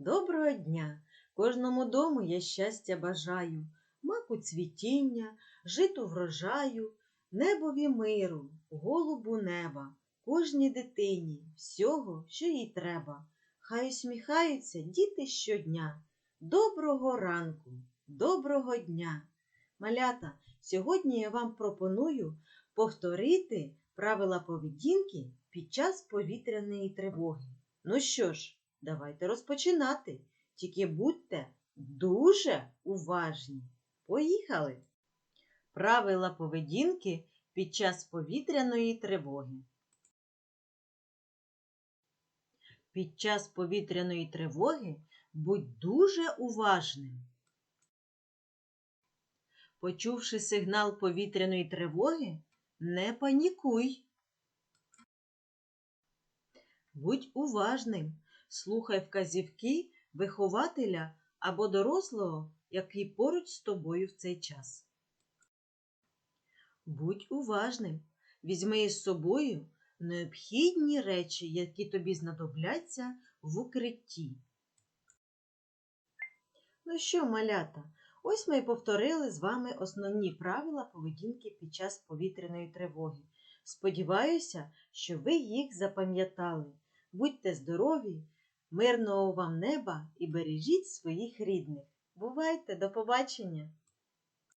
Доброго дня! Кожному дому я щастя бажаю, маку цвітіння, житу врожаю, небові миру, голубу неба, кожній дитині всього, що їй треба. Хай усміхаються діти щодня. Доброго ранку, доброго дня! Малята, сьогодні я вам пропоную повторити правила поведінки під час повітряної тривоги. Ну що ж, давайте розпочинати. Тільки будьте дуже уважні. Поїхали! Правила поведінки під час повітряної тривоги. Під час повітряної тривоги будь дуже уважним. Почувши сигнал повітряної тривоги, не панікуй. Будь уважним, слухай вказівки вихователя або дорослого, який поруч з тобою в цей час. Будь уважним, візьми із собою необхідні речі, які тобі знадобляться в укритті. Ну що, малята, ось ми і повторили з вами основні правила поведінки під час повітряної тривоги. Сподіваюся, що ви їх запам'ятали. Будьте здорові, мирного вам неба і бережіть своїх рідних. Бувайте, до побачення!